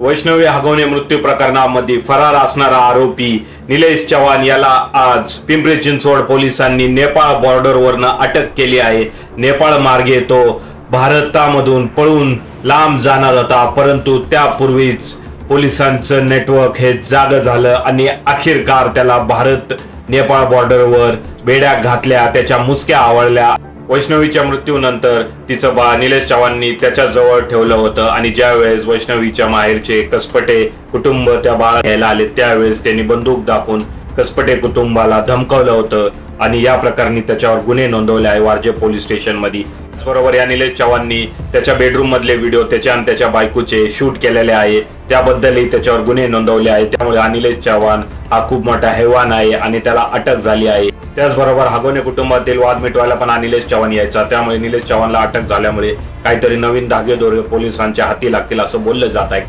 वैष्णवी हगवणे मृत्यू प्रकरणामध्ये फरार असणारा आरोपी निलेश चव्हाण याला आज पिंपरी चिंचवड पोलिसांनी नेपाळ बॉर्डरवरनं अटक केली आहे. नेपाळ मार्गे तो भारतामधून पळून लांब जाणार होता परंतु त्यापूर्वीच पोलिसांचं नेटवर्क हे जाग झालं आणि अखेरकार त्याला भारत नेपाळ बॉर्डरवर बेड्या घातल्या त्याच्या मुसक्या आवळल्या. वैष्णवीच्या मृत्यूनंतर तिचं बा निलेश चव्हाणनी त्याच्याजवळ ठेवलं होतं आणि ज्यावेळेस वैष्णवीच्या माहेरचे कसपटे कुटुंब त्या बाळा घ्यायला आले त्यावेळेस त्यांनी बंदूक दाखवून कसपटे कुटुंबाला धमकवलं होतं आणि या प्रकरणी त्याच्यावर गुन्हे नोंदवले आहे वारजे पोलीस स्टेशनमध्ये त्याचबरोबर या निलेश चव्हाणनी त्याच्या बेडरूम मधले व्हिडिओ त्याच्या आणि त्याच्या बायकोचे शूट केलेले आहे. त्याबद्दलही त्याच्यावर गुन्हे नोंदवले आहेत. त्यामुळे अनिलेश चव्हाण हा खूप मोठा हैवान आहे आणि त्याला अटक झाली आहे. त्याचबरोबर हागोने कुटुंबातील वाद मिटवायला पण अनिलेश निलेश चव्हाण यायचा. त्यामुळे निलेश चव्हाणला अटक झाल्यामुळे काहीतरी नवीन धागेदोरे पोलिसांच्या हाती लागतील असं बोललं जात आहे.